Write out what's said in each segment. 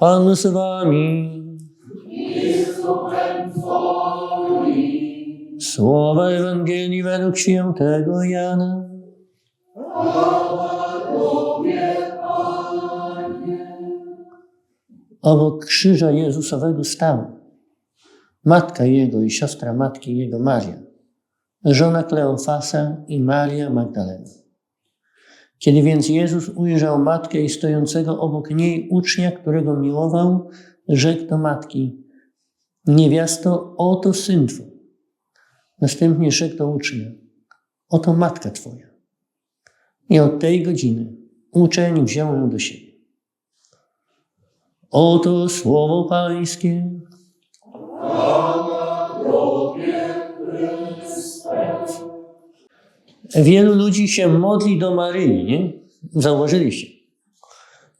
Pan z wami. Słowa Ewangelii według świętego Jana. Obok krzyża Jezusowego stały matka Jego i siostra matki Jego Maria, żona Kleofasa i Maria Magdalena. Kiedy więc Jezus ujrzał matkę i stojącego obok niej ucznia, którego miłował, rzekł do matki: Niewiasto, oto syn twój. Następnie rzekł do ucznia: Oto matka twoja. I od tej godziny uczeń wziął ją do siebie. Oto słowo Pańskie. Wielu ludzi się modli do Maryi, nie? Zauważyliście,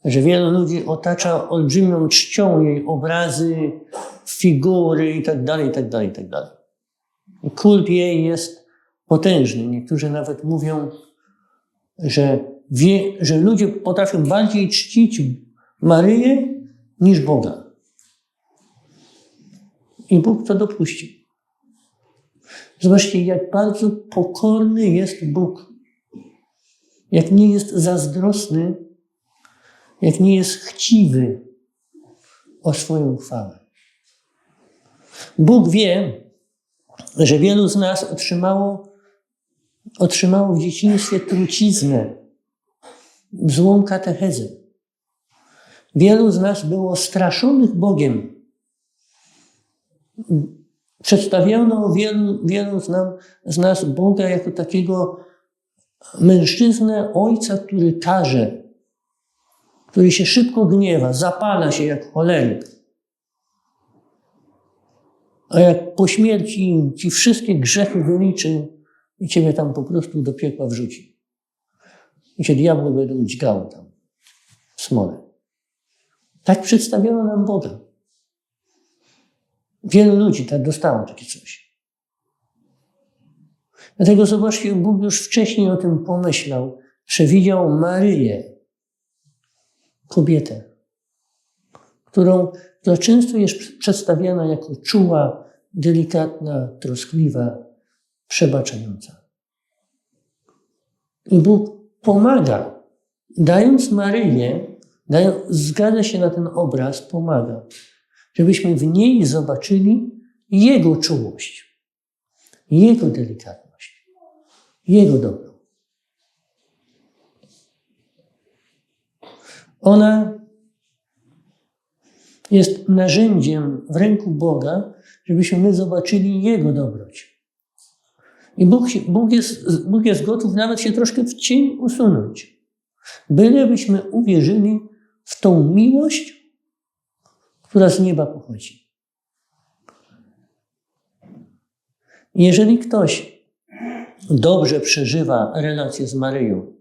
że wielu ludzi otacza olbrzymią czcią jej obrazy, figury i tak dalej, i tak dalej, i tak dalej. Kult jej jest potężny. Niektórzy nawet mówią, że, wie, że ludzie potrafią bardziej czcić Maryję niż Boga. I Bóg to dopuścił. Zobaczcie, jak bardzo pokorny jest Bóg. Jak nie jest zazdrosny, jak nie jest chciwy o swoją chwałę. Bóg wie, że wielu z nas otrzymało, otrzymało w dzieciństwie truciznę, złą katechezę. Wielu z nas było straszonych Bogiem. Przedstawiono wielu, wielu z, nam, z nas Boga jako takiego mężczyznę, ojca, który karze, który się szybko gniewa, zapala się jak choleryk. A jak po śmierci ci wszystkie grzechy wyliczy i ciebie tam po prostu do piekła wrzuci. I się diabły będą dźgały tam w smole. Tak przedstawiono nam Boga. Wielu ludzi tak dostało takie coś. Dlatego zobaczcie, Bóg już wcześniej o tym pomyślał. Przewidział Maryję, kobietę, którą, która często jest przedstawiana jako czuła, delikatna, troskliwa, przebaczająca. I Bóg pomaga, dając Maryję, zgadza się na ten obraz, pomaga żebyśmy w niej zobaczyli Jego czułość, Jego delikatność, Jego dobro. Ona jest narzędziem w ręku Boga, żebyśmy my zobaczyli Jego dobroć. I Bóg, Bóg, jest, Bóg jest gotów nawet się troszkę w cień usunąć, bylebyśmy uwierzyli w tą miłość, która z nieba pochodzi. Jeżeli ktoś dobrze przeżywa relację z Maryją,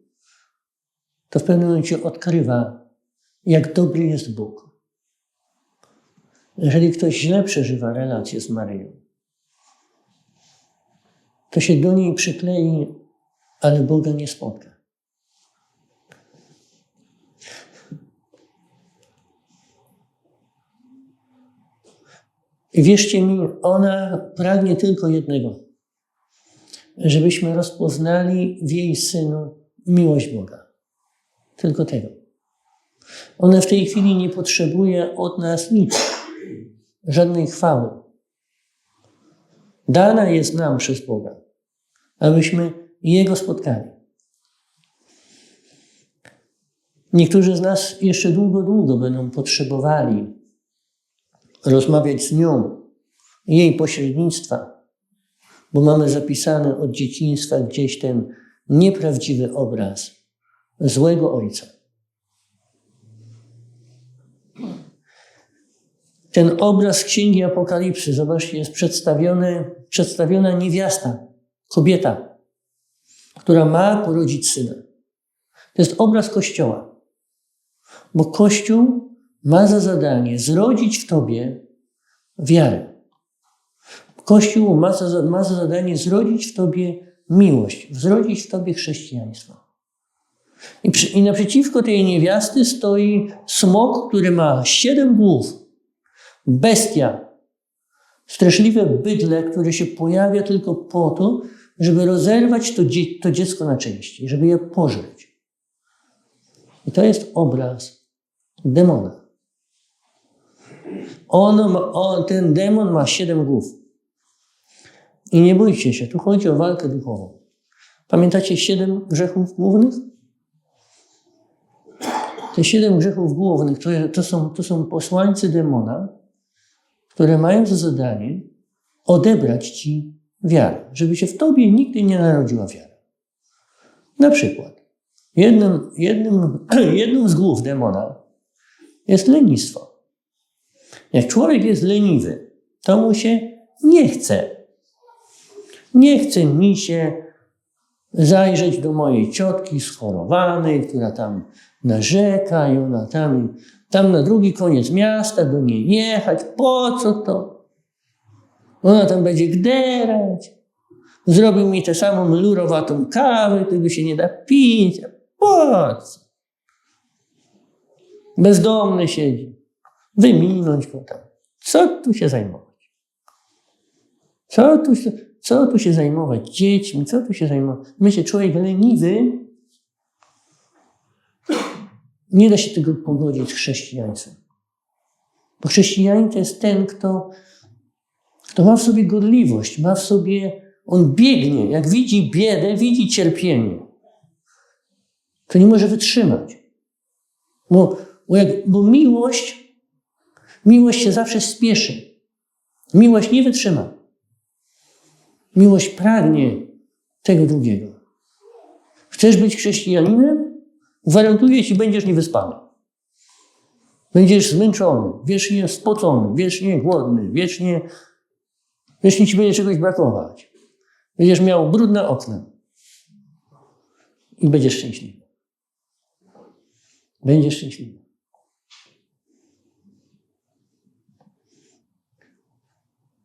to w pewnym momencie odkrywa, jak dobry jest Bóg. Jeżeli ktoś źle przeżywa relację z Maryją, to się do niej przyklei, ale Boga nie spotka. I wierzcie mi, ona pragnie tylko jednego: żebyśmy rozpoznali w jej synu miłość Boga. Tylko tego. Ona w tej chwili nie potrzebuje od nas nic, żadnej chwały. Dana jest nam przez Boga, abyśmy Jego spotkali. Niektórzy z nas jeszcze długo, długo będą potrzebowali rozmawiać z nią, jej pośrednictwa, bo mamy zapisany od dzieciństwa gdzieś ten nieprawdziwy obraz złego ojca. Ten obraz Księgi Apokalipsy, zobaczcie, jest przedstawiony, przedstawiona niewiasta, kobieta, która ma porodzić syna. To jest obraz Kościoła, bo Kościół ma za zadanie zrodzić w tobie wiarę. Kościół ma za, ma za zadanie zrodzić w tobie miłość, zrodzić w tobie chrześcijaństwo. I, przy, I naprzeciwko tej niewiasty stoi smok, który ma siedem głów. Bestia. Straszliwe bydle, które się pojawia tylko po to, żeby rozerwać to, dzie to dziecko na części, żeby je pożreć. I to jest obraz demona. On, on, ten demon ma siedem głów. I nie bójcie się, tu chodzi o walkę duchową. Pamiętacie siedem grzechów głównych? Te siedem grzechów głównych to, to, są, to są posłańcy demona, które mają za zadanie odebrać ci wiarę, żeby się w tobie nigdy nie narodziła wiara. Na przykład, jednym, jednym, jednym z głów demona jest lenistwo. Jak człowiek jest leniwy, to mu się nie chce. Nie chce mi się zajrzeć do mojej ciotki schorowanej, która tam narzeka i ona tam, tam na drugi koniec miasta do niej jechać. Po co to? Ona tam będzie gderać. Zrobił mi tę samą lurowatą kawę, tego się nie da pić. Po co? Bezdomny siedzi. Wyminąć go tam. Co tu się zajmować? Co tu się, co tu się zajmować dziećmi? Co tu się zajmować? Myślę, człowiek leniwy nie da się tego pogodzić z chrześcijaństwem. Bo chrześcijanin to jest ten, kto, kto ma w sobie gorliwość, ma w sobie, on biegnie, jak widzi biedę, widzi cierpienie. To nie może wytrzymać. Bo, bo, jak, bo miłość, miłość się zawsze spieszy. Miłość nie wytrzyma. Miłość pragnie tego drugiego. Chcesz być chrześcijaninem? Gwarantuję ci, będziesz niewyspany. Będziesz zmęczony, wiecznie spocony, wiecznie głodny, wiecznie, wiecznie ci będzie czegoś brakować. Będziesz miał brudne okna. I będziesz szczęśliwy. Będziesz szczęśliwy.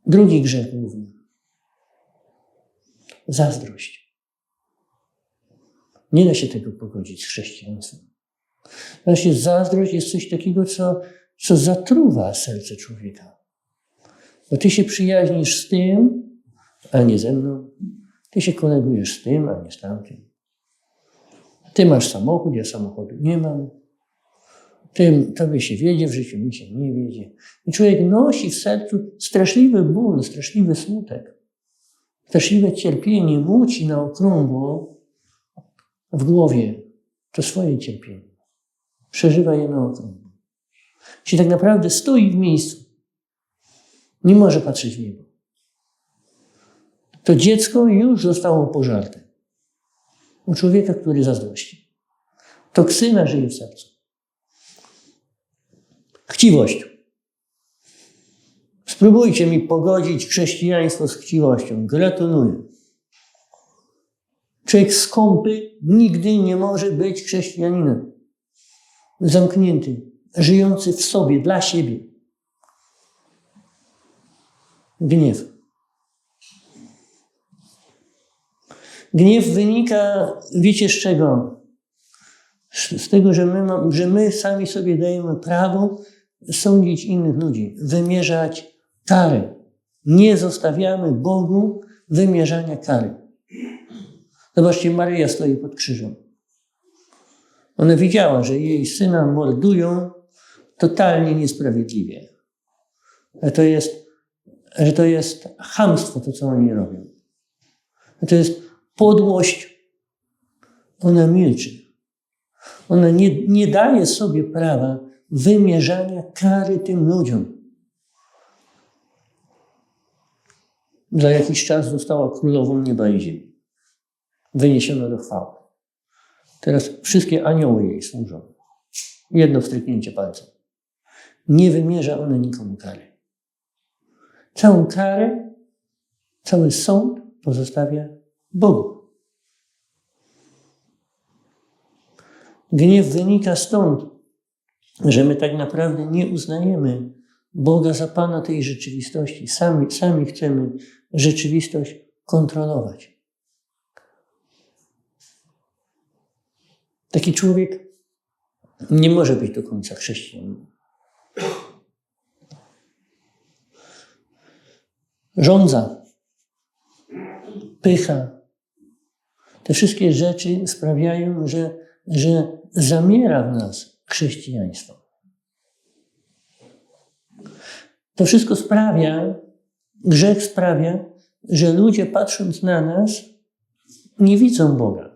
Drugi grzech główny. Zazdrość. Nie da się tego pogodzić z chrześcijaństwem. Właśnie zazdrość jest coś takiego, co, co zatruwa serce człowieka. Bo ty się przyjaźnisz z tym, a nie ze mną. Ty się kolegujesz z tym, a nie z tamtym. Ty masz samochód, ja samochodu nie mam. Ty, tobie się wiedzie w życiu, mi się nie wiedzie. I człowiek nosi w sercu straszliwy ból, straszliwy smutek. Straszliwe cierpienie muci na okrągło w głowie to swoje cierpienie. Przeżywa je na okrągło. Jeśli tak naprawdę stoi w miejscu, nie może patrzeć w niebo. To dziecko już zostało pożarte. U człowieka, który zazdrości. Toksyna żyje w sercu. Chciwość. Spróbujcie mi pogodzić chrześcijaństwo z chciwością. Gratuluję. Człowiek skąpy nigdy nie może być chrześcijaninem. Zamknięty, żyjący w sobie, dla siebie. Gniew. Gniew wynika, wiecie z czego? Z tego, że my, że my sami sobie dajemy prawo sądzić innych ludzi, wymierzać kary. Nie zostawiamy Bogu wymierzania kary. Zobaczcie, Maryja stoi pod krzyżem. Ona widziała, że jej syna mordują totalnie niesprawiedliwie. Że to jest, że to jest chamstwo, to co oni robią. Że to jest podłość. Ona milczy. Ona nie, nie daje sobie prawa wymierzania kary tym ludziom. Za jakiś czas została królową nieba i ziemi. Wyniesiono do chwały. Teraz wszystkie anioły jej służą. Jedno wstryknięcie palcem. Nie wymierza ona nikomu kary. Całą karę, cały sąd pozostawia Bogu. Gniew wynika stąd, że my tak naprawdę nie uznajemy Boga za Pana tej rzeczywistości. Sami, sami chcemy rzeczywistość kontrolować. Taki człowiek nie może być do końca chrześcijaninem. Żądza, pycha, te wszystkie rzeczy sprawiają, że, że zamiera w nas chrześcijaństwo. To wszystko sprawia, grzech sprawia, że ludzie patrząc na nas nie widzą Boga.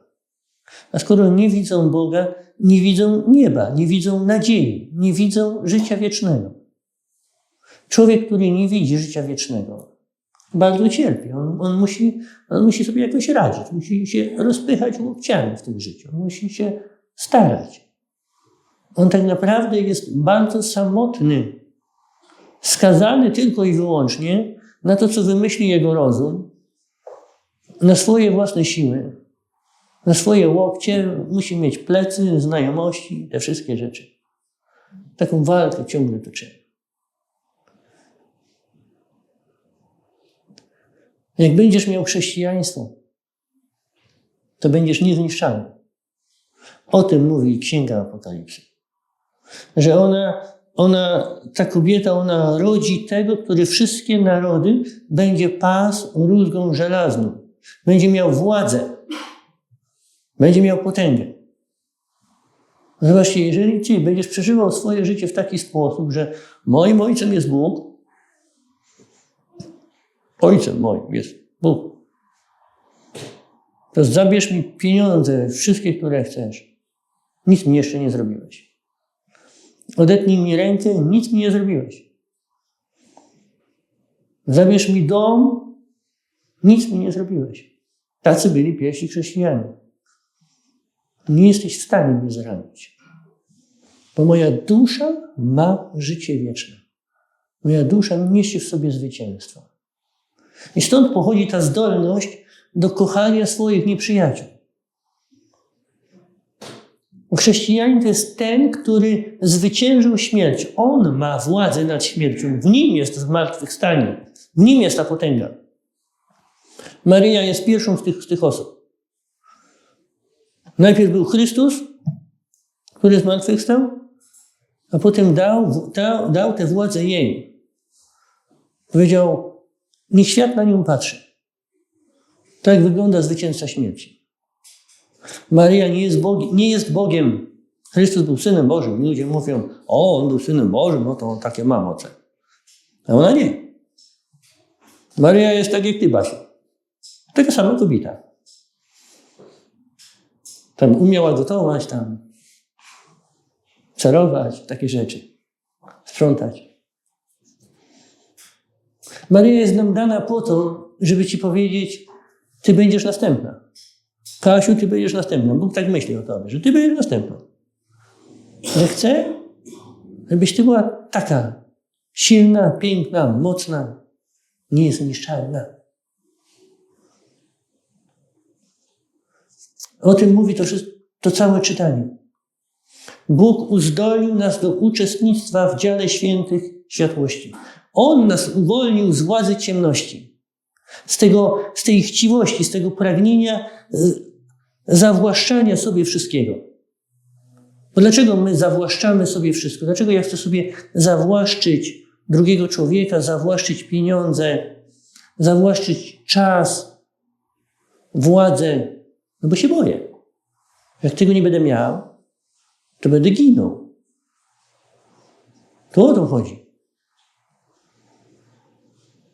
A skoro nie widzą Boga, nie widzą nieba, nie widzą nadziei, nie widzą życia wiecznego. Człowiek, który nie widzi życia wiecznego, bardzo cierpi. On, on, musi, on musi sobie jakoś radzić, musi się rozpychać łokciami w tym życiu, musi się starać. On tak naprawdę jest bardzo samotny, skazany tylko i wyłącznie na to, co wymyśli jego rozum, na swoje własne siły, na swoje łokcie, musi mieć plecy, znajomości, te wszystkie rzeczy. Taką walkę ciągle toczymy. Jak będziesz miał chrześcijaństwo, to będziesz niezniszczalny. O tym mówi Księga Apokalipsy. Że ona, ona, ta kobieta, ona rodzi tego, który wszystkie narody będzie pas rózgą żelazną. Będzie miał władzę. Będzie miał potęgę. Zobaczcie, jeżeli Ty będziesz przeżywał swoje życie w taki sposób, że moim ojcem jest Bóg, ojcem moim jest Bóg, to zabierz mi pieniądze, wszystkie, które chcesz. Nic mi jeszcze nie zrobiłeś. Odetnij mi rękę, nic mi nie zrobiłeś. Zabierz mi dom, nic mi nie zrobiłeś. Tacy byli pierwsi chrześcijanie. Nie jesteś w stanie mnie zranić. Bo moja dusza ma życie wieczne. Moja dusza niesie w sobie zwycięstwo. I stąd pochodzi ta zdolność do kochania swoich nieprzyjaciół. Chrześcijanin to jest ten, który zwyciężył śmierć. On ma władzę nad śmiercią. W nim jest zmartwychwstanie. W nim jest ta potęga. Maryja jest pierwszą z tych, z tych osób. Najpierw był Chrystus, który zmartwychwstał, a potem dał, dał, dał tę władzę jej. Powiedział, niech świat na nią patrzy. Tak wygląda zwycięzca śmierci. Maryja nie jest, Bogiem, nie jest Bogiem. Chrystus był Synem Bożym. Ludzie mówią, o, On był Synem Bożym, no to on takie ma moce. A ona nie. Maryja jest tak jak ty, Basiu. Taka sama kobieta. Tam umiała gotować, tam czarować, takie rzeczy. Sprzątać. Maryja jest nam dana po to, żeby ci powiedzieć, ty będziesz następna. Kasiu, ty będziesz następna. Bóg tak myśli o tobie, że ty będziesz następna. Że chce, żebyś ty była taka silna, piękna, mocna, niezniszczalna. O tym mówi to, to całe czytanie. Bóg uzdolnił nas do uczestnictwa w dziale świętych światłości. On nas uwolnił z władzy ciemności, z, tego, z tej chciwości, z tego pragnienia y, zawłaszczania sobie wszystkiego. Bo dlaczego my zawłaszczamy sobie wszystko? Dlaczego ja chcę sobie zawłaszczyć drugiego człowieka, zawłaszczyć pieniądze, zawłaszczyć czas, władzę? No bo się boję. Jak tego nie będę miał, to będę ginął. To o to chodzi.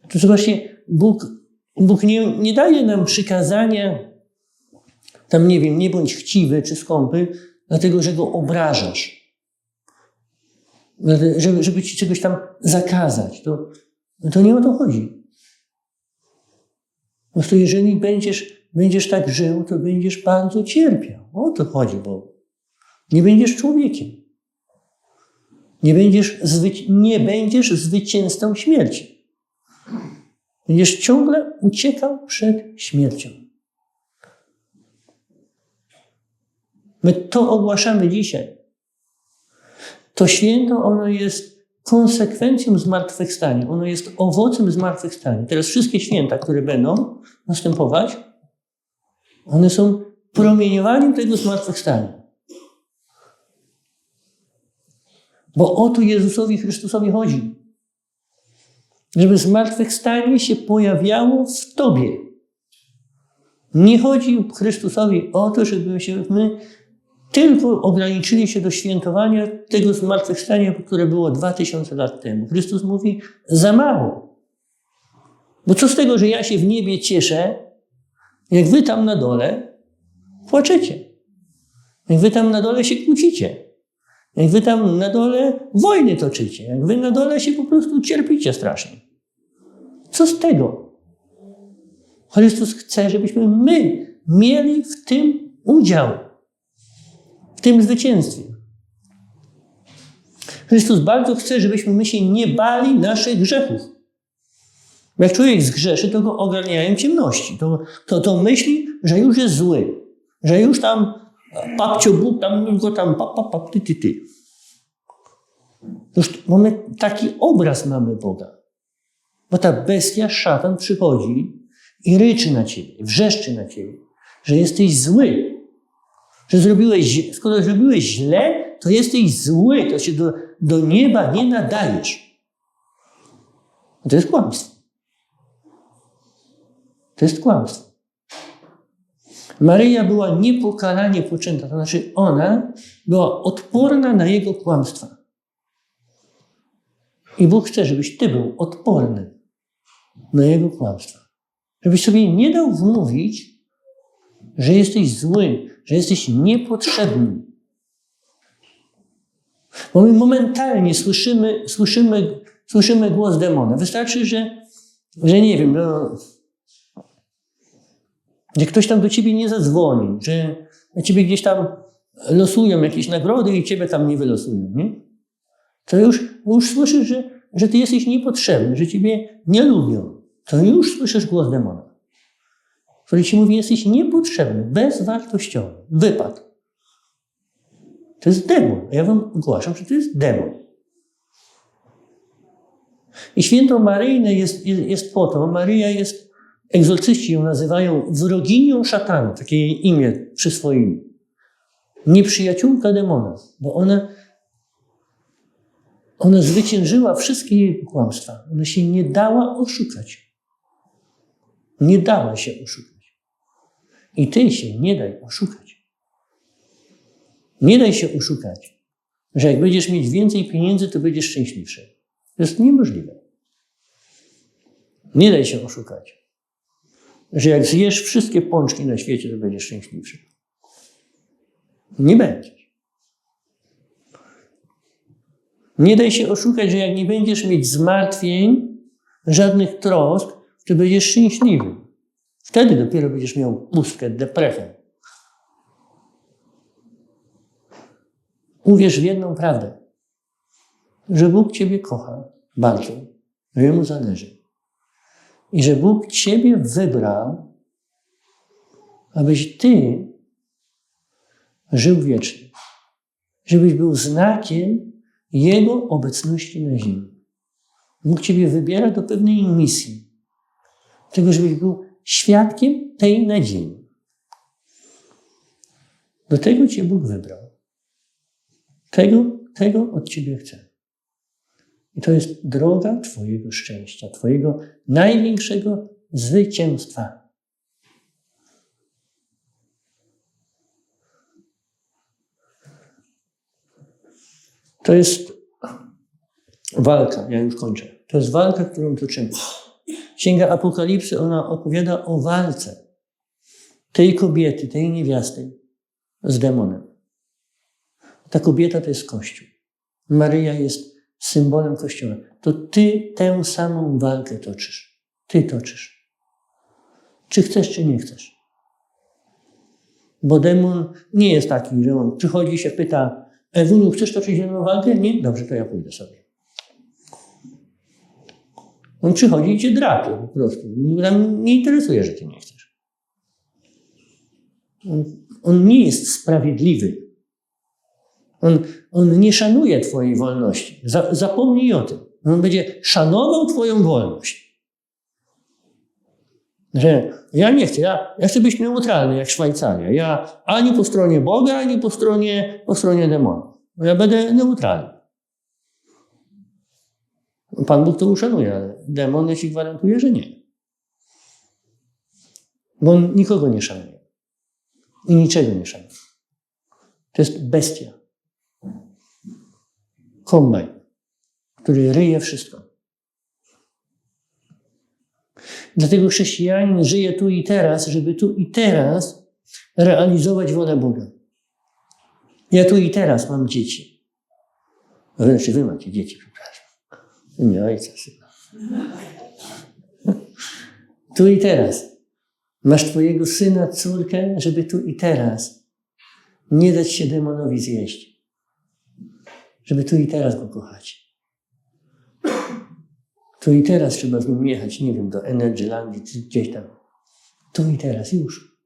To zobaczcie, Bóg, Bóg nie, nie daje nam przykazania, tam nie wiem, nie bądź chciwy czy skąpy, dlatego że go obrażasz. Żeby, żeby ci czegoś tam zakazać. To, to nie o to chodzi. Po prostu jeżeli będziesz, będziesz tak żył, to będziesz bardzo cierpiał. O to chodzi, bo nie będziesz człowiekiem. Nie będziesz, zwyci- nie będziesz zwycięzcą śmierci. Będziesz ciągle uciekał przed śmiercią. My to ogłaszamy dzisiaj. To święto, ono jest konsekwencją zmartwychwstania. Ono jest owocem zmartwychwstania. Teraz wszystkie święta, które będą następować, one są promieniowaniem tego zmartwychwstania. Bo o to Jezusowi Chrystusowi chodzi. Żeby zmartwychwstanie się pojawiało w Tobie. Nie chodzi Chrystusowi o to, żebyśmy my tylko ograniczyli się do świętowania tego zmartwychwstania, które było 2000 lat temu. Chrystus mówi, za mało. Bo co z tego, że ja się w niebie cieszę, jak wy tam na dole płaczecie. Jak wy tam na dole się kłócicie. Jak wy tam na dole wojny toczycie. Jak wy na dole się po prostu cierpicie strasznie. Co z tego? Chrystus chce, żebyśmy my mieli w tym udział. Tym zwycięstwie. Chrystus bardzo chce, żebyśmy my się nie bali naszych grzechów. Jak człowiek zgrzeszy, to go ogarniają ciemności. To, to, to myśli, że już jest zły. Że już tam papcio Bóg, tam go tam pap, pap, pap, ty, ty, ty. Już mamy taki obraz mamy Boga. Bo ta bestia, szatan przychodzi i ryczy na ciebie, wrzeszczy na ciebie, że jesteś zły. Że zrobiłeś, skoro zrobiłeś źle, to jesteś zły, to się do, do nieba nie nadajesz. To jest kłamstwo. To jest kłamstwo. Maryja była niepokalanie poczęta, to znaczy ona była odporna na jego kłamstwa. I Bóg chce, żebyś ty był odporny na jego kłamstwa. Żebyś sobie nie dał wmówić, że jesteś zły, że jesteś niepotrzebny. Bo my momentalnie słyszymy, słyszymy, słyszymy głos demona. Wystarczy, że, że nie wiem, no, że ktoś tam do ciebie nie zadzwoni, że na ciebie gdzieś tam losują jakieś nagrody i ciebie tam nie wylosują. Nie? To już, już słyszysz, że, że ty jesteś niepotrzebny, że ciebie nie lubią. To już słyszysz głos demona, który ci mówi, jesteś niepotrzebny, bezwartościowy, wypad. To jest demon. Ja wam ogłaszam, że to jest demon. I święto Maryjne jest, jest, jest po to, Maryja jest, egzorcyści ją nazywają wroginią szatana, takie jej imię przyswoili. Nieprzyjaciółka demona, bo ona, ona zwyciężyła wszystkie jej kłamstwa. Ona się nie dała oszukać. Nie dała się oszukać. I ty się nie daj oszukać. Nie daj się oszukać, że jak będziesz mieć więcej pieniędzy, to będziesz szczęśliwszy. To jest niemożliwe. Nie daj się oszukać, że jak zjesz wszystkie pączki na świecie, to będziesz szczęśliwszy. Nie będziesz. Nie daj się oszukać, że jak nie będziesz mieć zmartwień, żadnych trosk, to będziesz szczęśliwy. Wtedy dopiero będziesz miał pustkę, depresję. Uwierz w jedną prawdę, że Bóg Ciebie kocha bardzo, że Jemu zależy. I że Bóg Ciebie wybrał, abyś Ty żył wiecznie. Żebyś był znakiem Jego obecności na ziemi. Bóg Ciebie wybiera do pewnej misji. Tego, żebyś był świadkiem tej nadziei. Do tego Cię Bóg wybrał. Tego, tego od Ciebie chce. I to jest droga Twojego szczęścia, Twojego największego zwycięstwa. To jest walka, ja już kończę. To jest walka, którą toczymy. Księga Apokalipsy, ona opowiada o walce tej kobiety, tej niewiasty z demonem. Ta kobieta to jest Kościół. Maryja jest symbolem Kościoła. To ty tę samą walkę toczysz. Ty toczysz. Czy chcesz, czy nie chcesz. Bo demon nie jest taki, że on przychodzi się pyta, Ewulu, chcesz toczyć jedną walkę? Nie? Dobrze, to ja pójdę sobie. On przychodzi i cię drapie po prostu. Nam nie interesuje, że ty nie chcesz. On, on nie jest sprawiedliwy. On, on nie szanuje Twojej wolności. Za, zapomnij o tym. On będzie szanował Twoją wolność. Że ja nie chcę, ja, ja chcę być neutralny jak Szwajcaria. Ja ani po stronie Boga, ani po stronie, po stronie demona. Ja będę neutralny. Pan Bóg to uszanuje, ale demon ja ci że nie. Bo on nikogo nie szanuje. I niczego nie szanuje. To jest bestia. Kombajn, który ryje wszystko. Dlatego chrześcijanin żyje tu i teraz, żeby tu i teraz realizować wolę Boga. Ja tu i teraz mam dzieci. Znaczy wy macie dzieci, przepraszam. Nie ojca, syna. Tu i teraz. Masz twojego syna, córkę, żeby tu i teraz nie dać się demonowi zjeść. Żeby tu i teraz go kochać. Tu i teraz trzeba z nim jechać, nie wiem, do Energylandii czy gdzieś tam. Tu i teraz, już.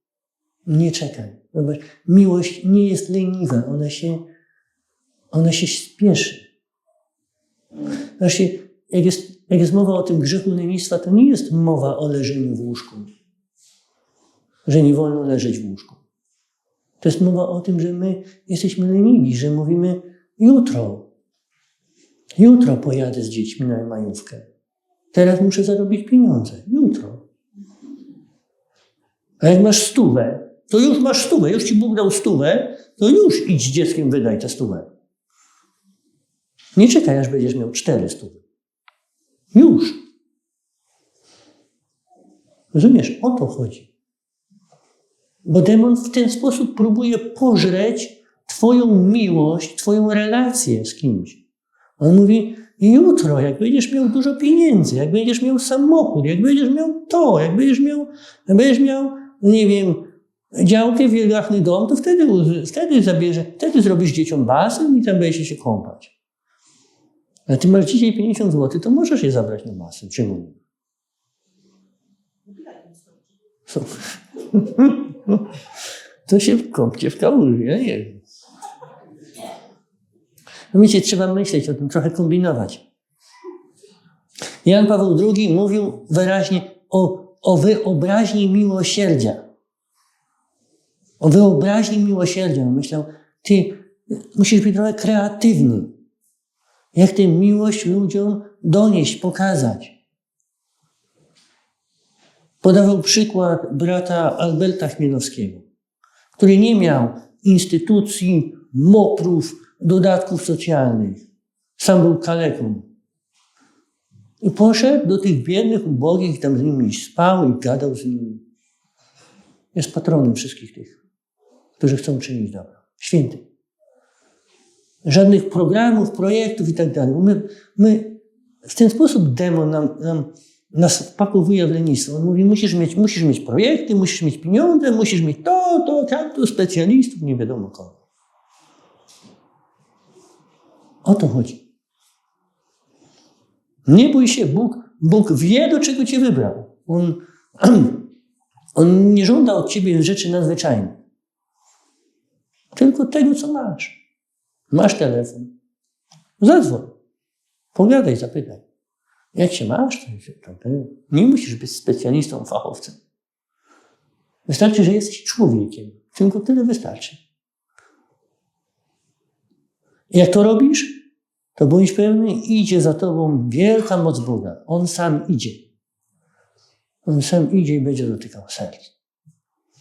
Nie czekaj. Zobacz, miłość nie jest leniwa, ona się, ona się spieszy. Właśnie, jak jest, jak jest mowa o tym grzechu lenistwa, to nie jest mowa o leżeniu w łóżku. Że nie wolno leżeć w łóżku. To jest mowa o tym, że my jesteśmy leniwi, że mówimy jutro. Jutro pojadę z dziećmi na majówkę. Teraz muszę zarobić pieniądze. Jutro. A jak masz stówę, to już masz stówę. Już ci Bóg dał stówę, to już idź z dzieckiem, wydaj tę stówę. Nie czekaj, aż będziesz miał cztery stówy. Już. Rozumiesz? O to chodzi. Bo demon w ten sposób próbuje pożreć Twoją miłość, Twoją relację z kimś. On mówi, jutro, jak będziesz miał dużo pieniędzy, jak będziesz miał samochód, jak będziesz miał to, jak będziesz miał, jak będziesz miał nie wiem, działkę, wielgachny dom, to wtedy, wtedy zabierze, wtedy zrobisz dzieciom basen i tam będziecie się kąpać. Ale ty masz dzisiaj 50 zł, to możesz je zabrać na basen. Czemu nie? To się kąpcie w kałuży, ja nie wiem. No trzeba myśleć o tym, trochę kombinować. Jan Paweł II mówił wyraźnie o, o wyobraźni miłosierdzia. O wyobraźni miłosierdzia. Myślał, ty musisz być trochę kreatywny. Jak tę miłość ludziom donieść, pokazać. Podawał przykład brata Alberta Chmielowskiego, który nie miał instytucji, moprów, dodatków socjalnych. Sam był kaleką. I poszedł do tych biednych, ubogich, tam z nimi spał i gadał z nimi. Jest patronem wszystkich tych, którzy chcą czynić dobro. Święty. Żadnych programów, projektów i tak dalej. My, my w ten sposób demon nam, nam, nas wpakowuje w lenistwo. On mówi, musisz mieć, musisz mieć projekty, musisz mieć pieniądze, musisz mieć to, to, tamto, specjalistów, nie wiadomo kogo. O to chodzi. Nie bój się, Bóg, Bóg wie, do czego cię wybrał. On, on nie żąda od ciebie rzeczy nadzwyczajnych. Tylko tego, co masz. Masz telefon. Zadzwoń. Pogadaj, zapytaj. Jak się masz? Nie musisz być specjalistą, fachowcem. Wystarczy, że jesteś człowiekiem. Tylko tyle wystarczy. Jak to robisz, to bądź pewny, idzie za tobą wielka moc Boga. On sam idzie. On sam idzie i będzie dotykał serc.